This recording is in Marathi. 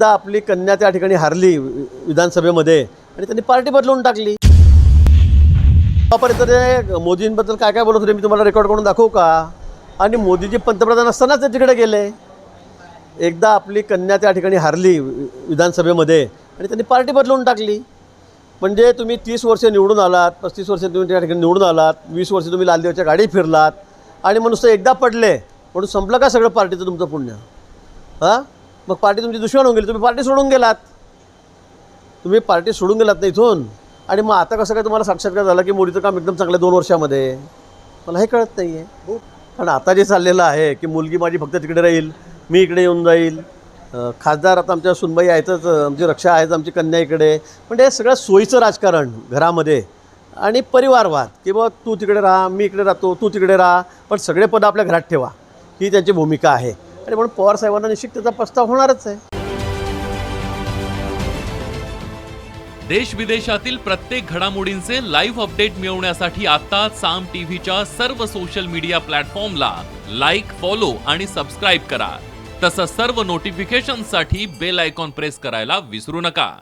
एकदा आपली कन्या त्या ठिकाणी हारली विधानसभेमध्ये आणि त्यांनी पार्टी बदलून टाकली. वापर ते मोदींबद्दल काय काय बोलत होते मी तुम्हाला रेकॉर्ड करून दाखवू का? आणि मोदीजी पंतप्रधान असतानाच ते तिकडे गेले. एकदा आपली कन्या त्या ठिकाणी हारली विधानसभेमध्ये आणि त्यांनी पार्टी बदलून टाकली. म्हणजे तुम्ही तीस वर्ष निवडून आलात पस्तीस वर्ष तुम्ही त्या ठिकाणी निवडून आलात वीस वर्ष तुम्ही लालदेवच्या गाडी फिरलात आणि मग नुसतं एकदा पडले म्हणून संपलं का सगळं पार्टीचं तुमचं पुण्य? हां? मग पार्टी तुमची दुश्मन होऊन गेली. तुम्ही पार्टी सोडून गेलात. तुम्ही पार्टी सोडून गेलात ना इथून? आणि मग आता कसं काय तुम्हाला साक्षात्कार झाला की मोदीचं काम एकदम चांगलं दोन वर्षामध्ये? मला हे कळत नाही आहे कारण आता जे चाललेलं आहे की मुलगी माझी फक्त तिकडे राहील मी इकडे येऊन जाईल. खासदार आता आमच्या सुनबाई आहेतच आमची रक्षा आहेत आमची कन्या इकडे. म्हणजे हे सगळं सोयीचं राजकारण घरामध्ये. आणि परिवारवाद की बाबा तू तिकडे राहा मी इकडे राहतो तू तिकडे राहा. पण सगळे पद आपल्या घरात ठेवा. ही त्यांची भूमिका आहे. आणि म्हणून पवार साहेबांना निश्चित त्याचा प्रस्ताव होणारच आहे. देश विदेशातील प्रत्येक घडामोडींचे लाईव्ह अपडेट मिळवण्यासाठी आता साम टीव्हीच्या सर्व सोशल मीडिया प्लॅटफॉर्मला लाईक फॉलो आणि सबस्क्राईब करा. तसंच सर्व नोटिफिकेशनसाठी बेल आयकॉन प्रेस करायला विसरू नका.